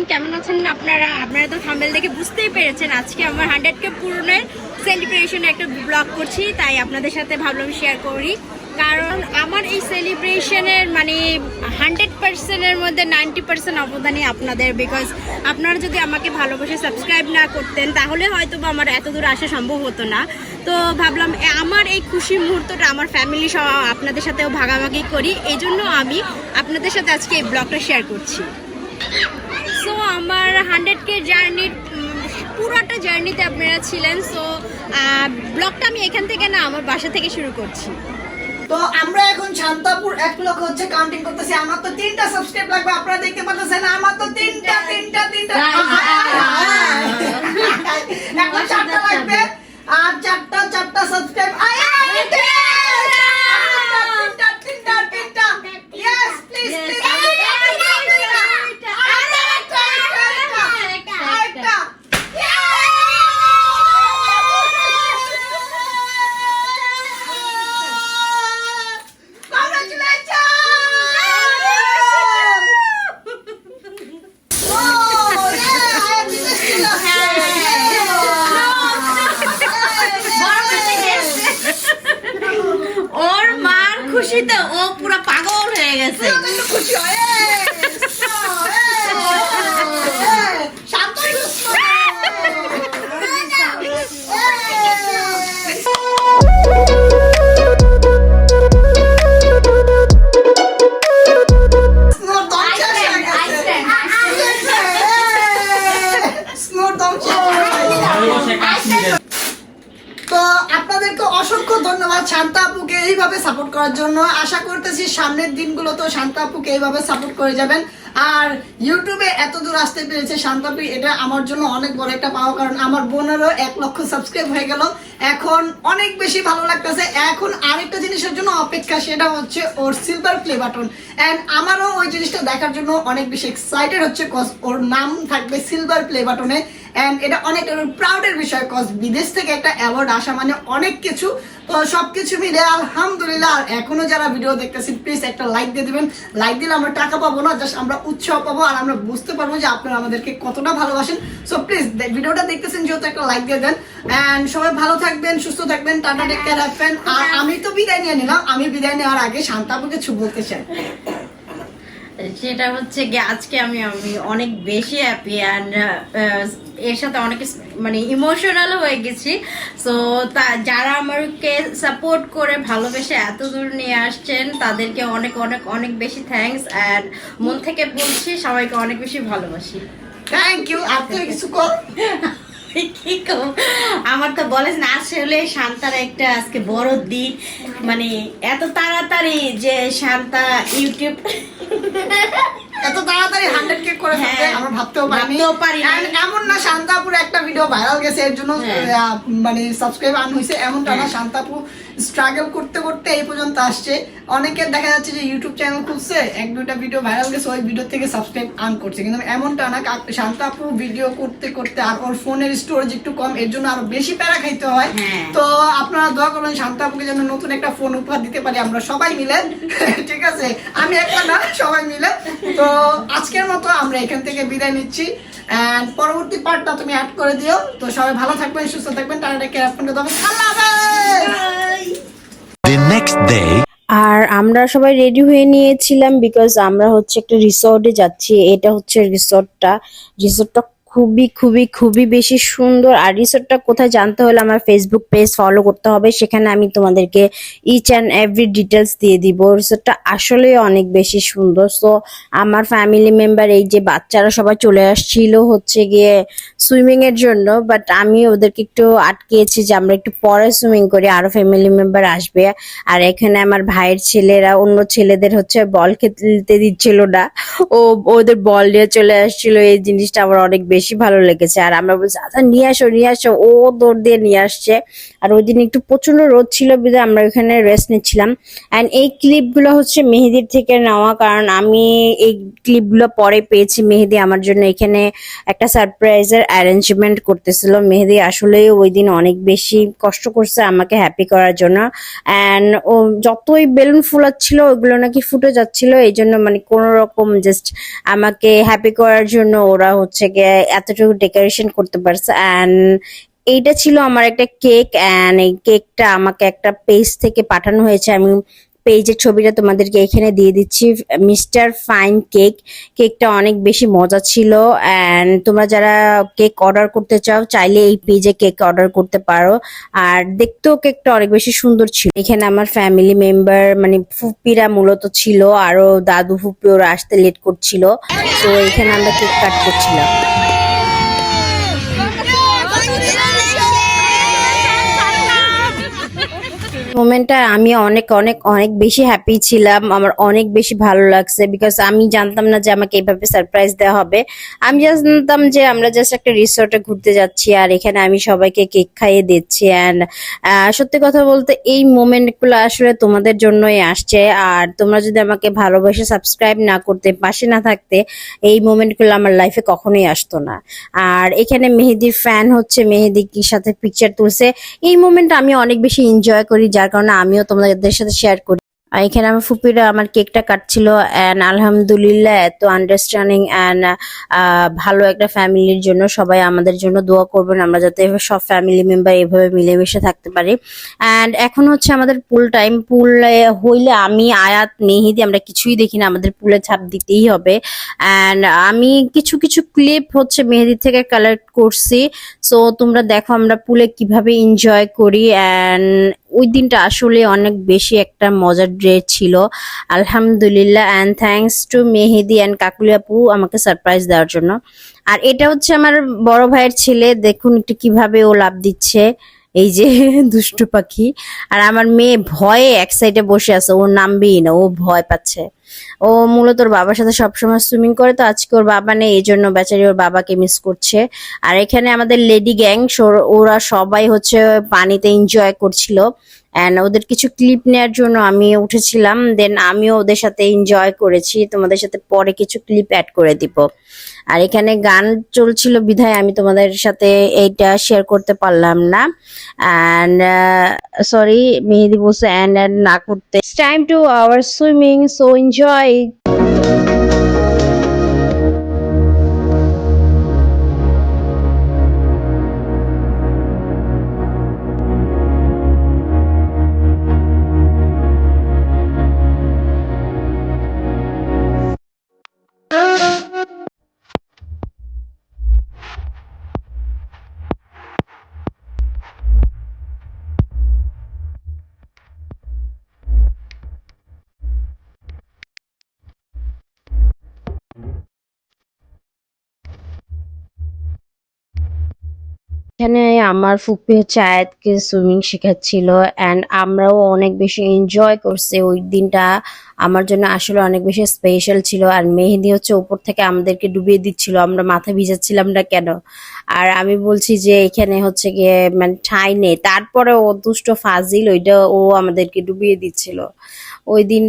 Everyone কেমন আছেন আপনারা? আপনারা তো থাম্বেল দেখে বুঝতেই পেরেছেন আজকে আমার হান্ড্রেড কে পূরণের সেলিব্রেশনে একটা ব্লগ করছি, তাই আপনাদের সাথে ভাবলাম শেয়ার করি। কারণ আমার এই সেলিব্রেশনের মানে হান্ড্রেড পার্সেন্টের মধ্যে নাইনটি পার্সেন্ট অবদানই আপনাদের বিকজ আপনারা যদি আমাকে ভালোবাসে সাবস্ক্রাইব না করতেন, তাহলে হয়তো বা আমার এত দূর আসা সম্ভব হতো না। তো ভাবলাম আমার এই খুশি মুহূর্তটা আমার ফ্যামিলি সহ আপনাদের সাথেও ভাগাভাগি করি এই জন্য আমি আপনাদের সাথে আজকে এই ব্লগটা শেয়ার করছি। আমার হান্ড্রেড কে জার্নির পুরোটা জার্নিতে আপনারা ছিলেন সো ব্লগটা আমি এখান থেকে না আমার বাসা থেকে শুরু করছি। তো আমরা এখন শান্তাপুর এক লক্ষ হচ্ছে কাউন্টিং করতেছি। আমার তো তিনটা সাবস্ক্রাইব লাগবে আপনারা দেখতে পাচ্ছেন আমার তো তিনটা তিনটা তিনটা। এখন চারটা লাগবে আর চারটা চারটা সাবস্ক্রাইব তিনটা তিনটা তিনটা ইয়েস প্লিজ প্লিজ খুশিতে ও পুরো পাগল হয়ে গেছে খুশি হয় অসংখ্য ধন্যবাদ শান্তা আপুকে এইভাবে সাপোর্ট করার জন্য। আশা করতেছি সামনের দিনগুলো তো শান্তা আপুকে এইভাবে সাপোর্ট করে যাবেন। আর ইউটিউবে এত দূর আসতে পেরেছে শান্তা আপু, এটা আমার জন্য অনেক বড় একটা পাওয়া, কারণ আমার বোনেরও এক লক্ষ সাবস্ক্রাইব হয়ে গেল। এখন অনেক বেশি ভালো লাগতেছে। এখন আরেকটা জিনিসের জন্য অপেক্ষা, সেটা হচ্ছে ওর সিলভার প্লে বাটন অ্যান্ড আমারও ওই জিনিসটা দেখার জন্য অনেক বেশি এক্সাইটেড হচ্ছে ওর নাম থাকবে সিলভার প্লে বাটনে অ্যান্ড এটা অনেক প্রাউডের বিষয় কজ বিদেশ থেকে একটা অ্যাওয়ার্ড আসা মানে অনেক কিছু। তো সবকিছু মিলে আলহামদুলিল্লাহ, আর এখনও যারা ভিডিও দেখতেছেন প্লিজ একটা লাইক দিয়ে দেবেন। লাইক দিলে আমরা টাকা পাবো না জাস্ট আমরা উৎসাহ পাবো, আর আমরা বুঝতে পারব যে আপনারা আমাদেরকে কতটা ভালোবাসেন। সো প্লিজ ভিডিওটা দেখতেছেন যেহেতু একটা লাইক দিয়ে দেন। অ্যান্ড সবাই ভালো থাকবেন, সুস্থ থাকবেন, টাটা টেক কেয়ার রাখবেন আর আমি তো বিদায় নিয়ে নিলাম, আমি বিদায় নেওয়ার আগে শান্তাপুকে কিছু বলতে চাই। সেটা হচ্ছে গিয়ে আজকে আমি আমি অনেক বেশি হ্যাপি অ্যান্ড এর সাথে অনেক মানে ইমোশনাল হয়ে গেছি। সো তা যারা আমাকে সাপোর্ট করে ভালোবেসে এত দূর নিয়ে আসছেন তাদেরকে অনেক অনেক অনেক বেশি থ্যাঙ্কস অ্যান্ড মন থেকে বলছি সবাইকে অনেক বেশি ভালোবাসি। থ্যাংক ইউ আপনি কিছু কর? কি আমার তো বলেছ না আসলে শান্তার একটা আজকে বড় দিন। মানে এত তাড়াতাড়ি যে শান্তা ইউটিউব এত তাড়াতাড়ি হান্ড্রেড কে করে ফেলবে হ্যাঁ। আমরা ভাবতেও পারিনি ভাবতেও এমন না শান্তাপুর একটা ভিডিও ভাইরাল গেছে এর জন্য হ্যাঁ। মানে সাবস্ক্রাইব আন হয়েছে এমনটা না হ্যাঁ। স্ট্রাগল করতে করতে এই পর্যন্ত আসছে। অনেকের দেখা যাচ্ছে যে ইউটিউব চ্যানেল খুলছে এক দুইটা ভিডিও ভাইরাল গেছে ওই ভিডিও থেকে সাবস্ক্রাইব আন করছে। কিন্তু এমনটা না কাক- শান্তাপু ভিডিও করতে করতে আর ওর ফোনের স্টোরেজ একটু কম এর জন্য আরও বেশি প্যারা খাইতে হয়। হ্যাঁ। তো আপনারা দোয়া করবেন শান্তাপুকে যেন নতুন একটা ফোন উপহার দিতে পারি আমরা সবাই মিলে। ঠিক আছে? আমি একটা না সবাই মিলে। তো আজকের মতো আমরা এখান থেকে বিদায় নিচ্ছি। পরবর্তী পার্টটা তুমি অ্যাড করে দিও। তো সবাই ভালো থাকবেন সুস্থ থাকবেন। টাটা কেয়ার আপনাকে তবে আল্লাহ The ডে আর আমরা সবাই রেডি হয়ে নিয়েছিলাম বিকজ আমরা হচ্ছে একটা রিসর্টে যাচ্ছি। এটা হচ্ছে রিসর্টটা রিসর্টটা খুবই খুবই খুবই বেশি সুন্দর। আর রিসর্টটা কোথায় জানতে হলে আমার ফেসবুক পেজ ফলো করতে হবে। সেখানে আমি তোমাদেরকে ইচ অ্যান্ড এভরি ডিটেলস দিয়ে দিব। রিসর্টটা আসলে অনেক বেশি সুন্দর। সো আমার ফ্যামিলি মেম্বার এই যে বাচ্চারা সবাই চলে আসছিল হচ্ছে গিয়ে সুইমিং এর জন্য বাট আমি ওদেরকে একটু আটকেছি যে আমরা একটু পরে সুইমিং করি, আরও ফ্যামিলি মেম্বার আসবে। আর এখানে আমার ভাইয়ের ছেলেরা, অন্য ছেলেদের হচ্ছে বল খেলতে দিচ্ছিল না। ও, ওদের বল নিয়ে চলে আসছিল। এই জিনিসটা আমার অনেক বেশি বেশি ভালো লেগেছে। আর আমরা বলছি আচ্ছা নিয়ে আসো নিয়ে আসো। ও দৌড় দিয়ে নিয়ে আসছে। আর ওই দিন একটু প্রচণ্ড রোদ ছিল বিধায় আমরা ওখানে রেস্ট নিচ্ছিলাম। অ্যান্ড এই ক্লিপগুলো হচ্ছে মেহেদির থেকে নেওয়া। কারণ আমি এই ক্লিপগুলো পরে পেয়েছি। মেহেদি আমার জন্য এখানে একটা সারপ্রাইজের অ্যারেঞ্জমেন্ট করতেছিল। মেহেদি আসলে ওই দিন অনেক বেশি কষ্ট করছে আমাকে হ্যাপি করার জন্য। অ্যান্ড ও যতই বেলুন ফুলাচ্ছিল, ওইগুলো নাকি ফুটে যাচ্ছিল। এই জন্য মানে কোনো রকম জাস্ট আমাকে হ্যাপি করার জন্য ওরা হচ্ছে গিয়ে এতটুকু ডেকোরেশন করতে পারছে। অ্যান্ড এইটা ছিল আমার একটা কেক অ্যান্ড এই কেকটা আমাকে একটা পেজ থেকে পাঠানো হয়েছে। আমি পেজের ছবিটা তোমাদেরকে এখানে দিয়ে দিচ্ছি। মিস্টার ফাইন কেক কেকটা অনেক বেশি মজা ছিল। অ্যান্ড তোমরা যারা কেক অর্ডার করতে চাও, চাইলে এই পেজে কেক অর্ডার করতে পারো। আর দেখতেও কেকটা অনেক বেশি সুন্দর ছিল। এখানে আমার ফ্যামিলি মেম্বার মানে ফুপিরা মূলত ছিল। আরও দাদু ফুপি ওরা আসতে লেট করছিল। তো এখানে আমরা কেক কাট করছিলাম। মোমেন্টটা আমি অনেক অনেক অনেক বেশি হ্যাপি ছিলাম। আমার অনেক বেশি ভালো লাগছে বিকজ আমি জানতাম না যে আমাকে এইভাবে সারপ্রাইজ দেওয়া হবে। আমি জানতাম যে আমরা জাস্ট একটা রিসোর্টে ঘুরতে যাচ্ছি আর এখানে আমি সবাইকে কেক খাইয়ে দিচ্ছি অ্যান্ড সত্যি কথা বলতে এই মোমেন্টগুলো আসলে তোমাদের জন্যই আসছে। আর তোমরা যদি আমাকে ভালোবেসে সাবস্ক্রাইব না করতে, পাশে না থাকতে, এই মোমেন্টগুলো আমার লাইফে কখনোই আসতো না। আর এখানে মেহেদির ফ্যান হচ্ছে, মেহেদি কি সাথে পিকচার তুলছে। এই মোমেন্ট আমি অনেক বেশি এনজয় করি, যার কারণে আমিও তোমাদের সাথে শেয়ার করি। আর এখানে আমার ফুপিরা আমার কেকটা কাটছিল অ্যান্ড আলহামদুলিল্লাহ এত আন্ডারস্ট্যান্ডিং অ্যান্ড ভালো একটা ফ্যামিলির জন্য সবাই আমাদের জন্য দোয়া করবেন। আমরা যাতে সব ফ্যামিলি মেম্বার এভাবে মিলেমিশে থাকতে পারি। অ্যান্ড এখন হচ্ছে আমাদের পুল টাইম পুল হইলে আমি, আয়াত, মেহেদি আমরা কিছুই দেখি না। আমাদের পুলে ছাপ দিতেই হবে। অ্যান্ড আমি কিছু কিছু ক্লিপ হচ্ছে মেহেদি থেকে কালেক্ট করছি। সো তোমরা দেখো আমরা পুলে কীভাবে এনজয় করি। অ্যান্ড ওই দিনটা আসলে অনেক বেশি একটা মজার ডে ছিল। আলহামদুলিল্লাহ and thanks to Mehedi and Kakuli আপু আমাকে সারপ্রাইজ দেওয়ার জন্য। আর এটা হচ্ছে আমার বড় ভাইয়ের ছেলে, দেখুন একটু কীভাবে ও লাভ দিচ্ছে। এই যে দুষ্টু পাখি। আর আমার মেয়ে ভয়ে এক সাইডে বসে আছে, ও নামবেই না, ও ভয় পাচ্ছে। ও মূলত ওর বাবার সাথে সবসময় সুইমিং করে, তো আজকে ওর বাবা নেই, এই জন্য বেচারি ওর বাবাকে মিস করছে। আর এখানে আমাদের লেডি গ্যাং ওরা সবাই হচ্ছে পানিতে এনজয় করছিল। অ্যান্ড ওদের কিছু ক্লিপ নেওয়ার জন্য আমি উঠেছিলাম দেন আমিও ওদের সাথে এনজয় করেছি, তোমাদের সাথে পরে কিছু ক্লিপ অ্যাড করে দিব। আর এখানে গান চলছিল বিধায়, আমি তোমাদের সাথে এইটা শেয়ার করতে পারলাম না। অ্যান্ড সরি মেহেদি বসে অ্যান্ড অ্যান্ড না করতে time to our swimming so enjoy এখানে আমার ফুপি হচ্ছে আয়াতকে সুইমিং শেখাচ্ছিল অ্যান্ড আমরাও অনেক বেশি এনজয় করছি ওই দিনটা। আমার জন্য আসলে অনেক বেশি স্পেশাল ছিল আর মেহেদি হচ্ছে উপর থেকে আমাদেরকে ডুবিয়ে দিচ্ছিল, আমরা মাথা ভিজাচ্ছিলাম না কেন? আর আমি বলছি যে এখানে হচ্ছে গিয়ে মানে ঠাই নেই তারপরে ও দুষ্ট ফাজিল, ওইটা ও আমাদেরকে ডুবিয়ে দিচ্ছিল। ওই দিন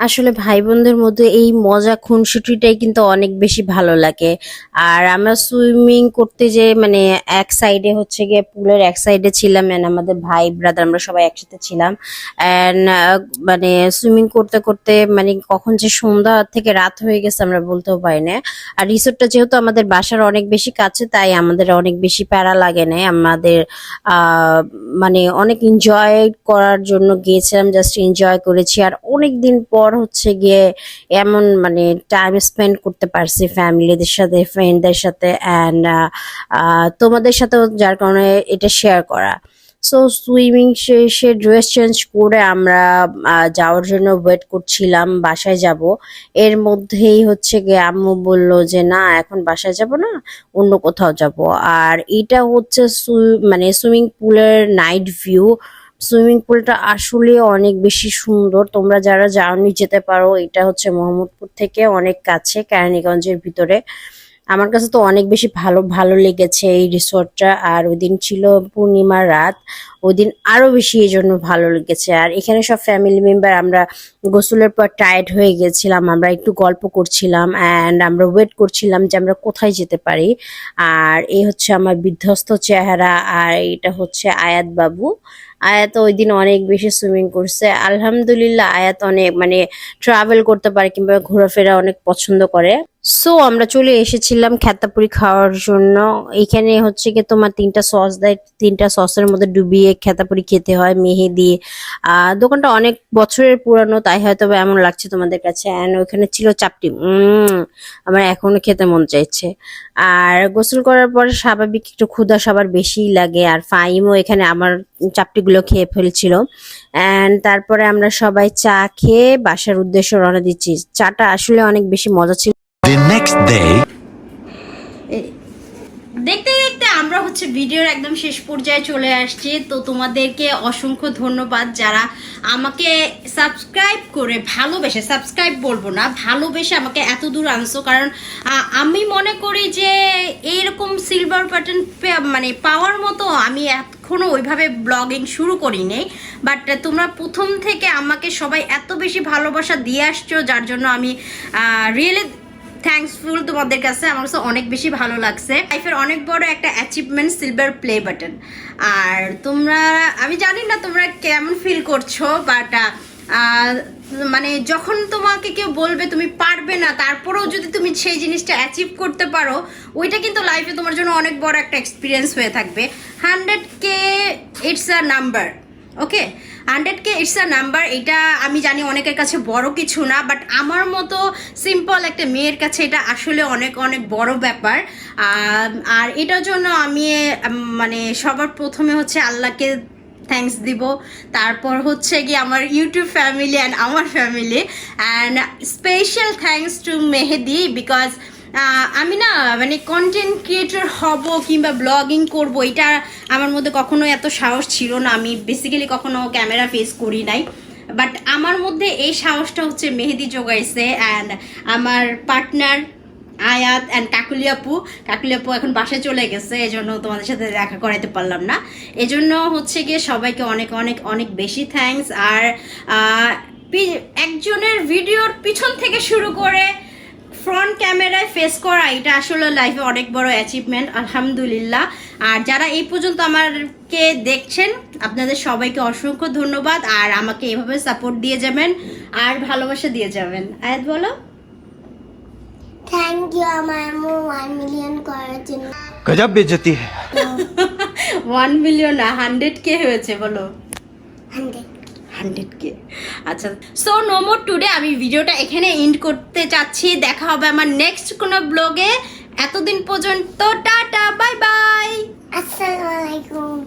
আসলে ভাই বোনদের মধ্যে এই মজা খুনসুটিটাই কিন্তু অনেক বেশি ভালো লাগে। আর আমরা সুইমিং করতে যে মানে এক সাইডে হচ্ছে গিয়ে পুলের এক সাইডে ছিলাম and আমাদের ভাই ব্রাদার আমরা সবাই একসাথে ছিলাম। অ্যান্ড মানে সুইমিং করতে করতে মানে কখন যে সন্ধ্যা থেকে রাত হয়ে গেছে আমরা বলতেও পারি না। আর রিসোর্টটা যেহেতু আমাদের বাসার অনেক বেশি কাছে, তাই আমাদের অনেক বেশি প্যারা লাগে না। আমাদের মানে অনেক এনজয় করার জন্য গিয়েছিলাম জাস্ট এনজয় করেছি। আর অনেক দিন পর হচ্ছে গিয়ে এমন মানে টাইম স্পেন্ড করতে পারছি ফ্যামিলিদের সাথে ফ্রেন্ডদের সাথে অ্যান্ড তোমাদের সাথেও যার কারণে এটা শেয়ার করা। সো সুইমিং শেষে ড্রেস চেঞ্জ করে আমরা যাওয়ার জন্য ওয়েট করছিলাম, বাসায় যাব। এর মধ্যেই হচ্ছে গিয়ে আম্মু বলল যে, না, এখন বাসায় যাব না, অন্য কোথাও যাব। আর এটা হচ্ছে মানে সুইমিং পুলের নাইট ভিউ সুইমিং পুলটা আসলে অনেক বেশি সুন্দর। তোমরা যারা যাওনি যেতে পারো, এটা হচ্ছে মোহাম্মদপুর থেকে অনেক কাছে, কেরানীগঞ্জের ভিতরে। আমার কাছে তো অনেক বেশি ভালো ভালো লেগেছে এই রিসোর্টটা, আর ওই দিন ছিল পূর্ণিমার রাত ওই দিন আরও বেশি এই জন্য ভালো লেগেছে। আর এখানে সব ফ্যামিলি মেম্বার আমরা গোসলের পর টায়ার্ড হয়ে গেছিলাম, আমরা একটু গল্প করছিলাম অ্যান্ড আমরা ওয়েট করছিলাম যে আমরা কোথায় যেতে পারি। আর এই হচ্ছে আমার বিধ্বস্ত চেহারা, আর এটা হচ্ছে আয়াত বাবু। আয়াত ওই দিন অনেক বেশি সুইমিং করছে। আলহামদুলিল্লাহ, আয়াত অনেক মানে ট্রাভেল করতে পারে কিংবা ঘোরাফেরা অনেক পছন্দ করে। সো আমরা চলে এসেছিলাম খেতাপুরি খাওয়ার জন্য। এখানে হচ্ছে কি তোমার তিনটা সস দেয়। তিনটা সসের মধ্যে ডুবিয়ে খেতাপুরি খেতে হয়, মেহেদি। আহ দোকানটা অনেক বছরের পুরানো, তাই হয়তো এমন লাগছে তোমাদের কাছে। অ্যান্ড ওখানে ছিল চাপটি। আমার এখনও খেতে মন চাইছে। আর গোসল করার পরে স্বাভাবিক একটু ক্ষুধা সবার বেশিই লাগে। আর ফাইমও এখানে আমার চাপটিগুলো খেয়ে ফেলছিল। অ্যান্ড তারপরে আমরা সবাই চা খেয়ে বাসার উদ্দেশ্যে রওনা দিচ্ছি। চাটা আসলে অনেক বেশি মজা ছিল। Next day. দেখতে দেখতে আমরা হচ্ছে ভিডিওর একদম শেষ পর্যায়ে চলে আসছি তো তোমাদেরকে অসংখ্য ধন্যবাদ যারা আমাকে সাবস্ক্রাইব করে ভালোবেসে সাবস্ক্রাইব বলব না, ভালোবেসে আমাকে এত দূর আনছো কারণ আমি মনে করি যে এইরকম সিলভার বাটন মানে পাওয়ার মতো আমি এখনও ওইভাবে ব্লগিং শুরু করিনি বাট তোমরা প্রথম থেকে আমাকে সবাই এত বেশি ভালোবাসা দিয়ে আসছো, যার জন্য আমি রিয়েলি থ্যাঙ্কসফুল তোমাদের কাছে। আমার কাছে অনেক বেশি ভালো লাগছে। লাইফের অনেক বড় একটা অ্যাচিভমেন্ট সিলভার প্লে বাটন আর তোমরা, আমি জানি না তোমরা কেমন ফিল করছ বাট মানে যখন তোমাকে কেউ বলবে তুমি পারবে না, তারপরেও যদি তুমি সেই জিনিসটা অ্যাচিভ করতে পারো, ওইটা কিন্তু লাইফে তোমার জন্য অনেক বড় একটা এক্সপিরিয়েন্স হয়ে থাকবে। Hundred K it's a number okay hundred K it's a number, এটা আমি জানি অনেকের কাছে বড় কিছু না, বাট আমার মতো সিম্পল একটা মেয়ের কাছে এটা আসলে অনেক অনেক বড় ব্যাপার। আর এটার জন্য আমি মানে সবার প্রথমে হচ্ছে আল্লাহকে থ্যাঙ্কস দিব, তারপর হচ্ছে কি আমার ইউটিউব ফ্যামিলি অ্যান্ড আমার family and special thanks to Mehedi because আমি না মানে কন্টেন্ট ক্রিয়েটর হব কিংবা ব্লগিং করব, এটা আমার মধ্যে কখনো এত সাহস ছিল না। আমি বেসিক্যালি কখনো ক্যামেরা ফেস করি নাই। বাট আমার মধ্যে এই সাহসটা হচ্ছে মেহেদি যোগাইছে অ্যান্ড আমার পার্টনার আয়াত অ্যান্ড কাকুলিয়াপু। কাকুলিয়াপু এখন বাসায় চলে গেছে এই জন্য তোমাদের সাথে দেখা করাইতে পারলাম না। এই জন্য হচ্ছে গিয়ে সবাইকে অনেক অনেক অনেক বেশি থ্যাঙ্কস আর একজনের ভিডিওর পিছন থেকে শুরু করে ফ্রন্ট ক্যামেরায় ফেস করা এটা আসলে লাইফে অনেক বড় অ্যাচিভমেন্ট আলহামদুলিল্লাহ। আর যারা এই পর্যন্ত আমারকে দেখছেন আপনাদের সবাইকে অসংখ্য ধন্যবাদ আর আমাকে এভাবে সাপোর্ট দিয়ে যাবেন আর ভালোবাসা দিয়ে যাবেন। আয়াত বলো। থ্যাংক ইউ আমার মো 1 মিলিয়ন করার জন্য। গজব বেজতি 1 মিলিয়ন না 100 কে হয়েছে বলো। 100 হান্ড্রেড কে আচ্ছা সো নো মোর টুডে আমি ভিডিওটা এখানে এন্ড করতে চাচ্ছি। দেখা হবে আমার নেক্সট কোনো ব্লগে এতদিন পর্যন্ত টাটা বাই বাই আসসালামু আলাইকুম।